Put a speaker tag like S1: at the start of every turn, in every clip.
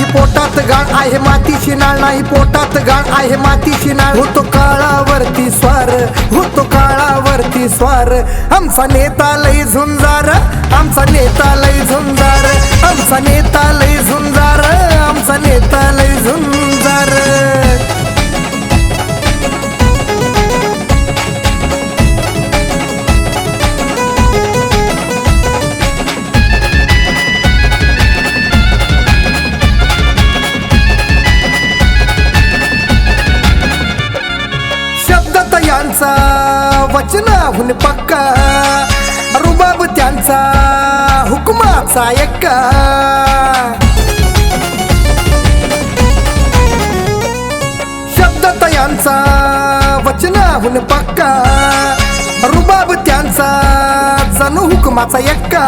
S1: नाही पोटात गाळ आहे मातीची नाळ नाही पोटात गाळ आहे मातीची नाळ. होतो काळावरती स्वार होतो काळावरती स्वार. आमचा नेता लय झुंजार आमचा नेता लय झुंजार. आमचा नेता लय झुंजार आमचा नेता शब्द वचनाहून पक्का. रुबाब त्यांचा हुकमाचा एक्का शब्द यांचा वचनाहून पक्का. रुबाब त्यांचा जणू हुकुमाचा एक्का.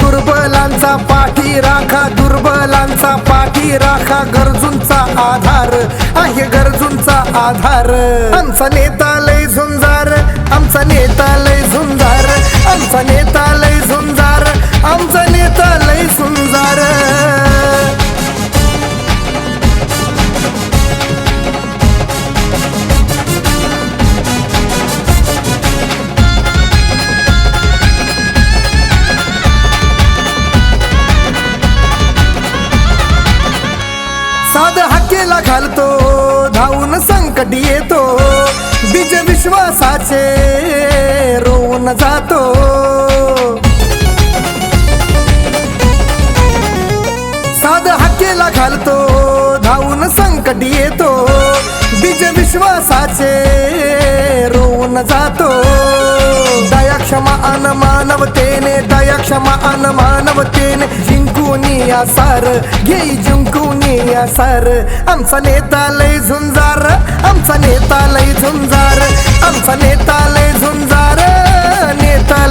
S1: दुर्बलांचा पाठी राखा दुर्बलांचा पाठी राखा गरजूंचा आधार. आहे गरजूंचा आधार. आमचा नेता लय झुंजार आमचा नेता लय झुंजार आमचा नेता घालतो धावून संकट येतो बीज विश्वासाचे रोवून जातो. साध हाकेला घालतो धावून संकट येतो बीज विश्वासाचे रोवून जातो. दया क्षमा अन मानवतेने दया क्षमा अन मानवतेने जिंकून या सार घेई जिंकून या सार आमचा नेता लय झुंजार. आमचा नेता लय झुंजार. आमचा नेता लय झुंजार. नेता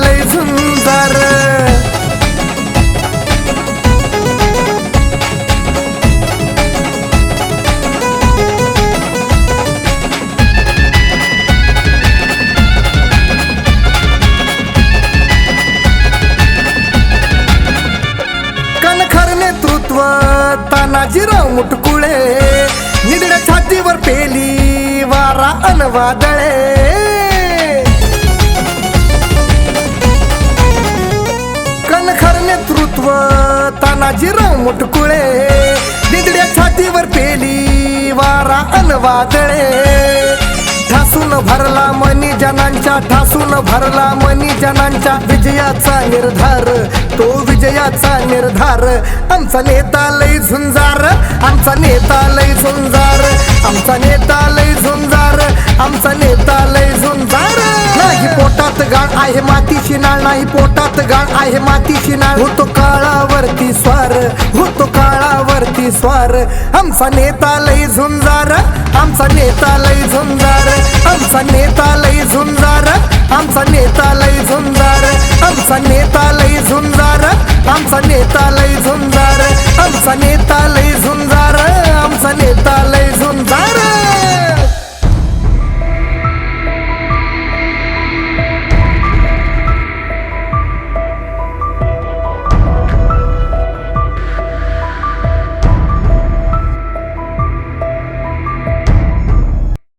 S1: बाजीराव मुटकुळे. निगड्या छातीवर पेली वारा अन वादळे. कणखर नेतृत्व तानाजीराव मुटकुळे. निगड्या छातीवर पेली वारा अन वादळे. ठासून भरला मनी जनांच्या ठासून भरला मनी जनांच्या विजयाचा निर्धार. तो विजयाचा निर्धार. आमचा नेता लय झुंजार. आमचा नेता लय झुंजार. आमचा नेता लय झुंजार. आमचा नेता लय झुंजार. नाही पोटात गाळ आहे मातीची नाळ नाही. पोटात गाळ आहे मातीची नाळ. होतो काळावरती स्वार. होतो काळावरती स्वार. आमचा नेता लय झुंजार. आमचा नेता लय झुंजार. आमचा नेता लय झुंजार. आमचा नेता लय झुंजार. आमचा नेता लय झुंजार आमचा नेता लय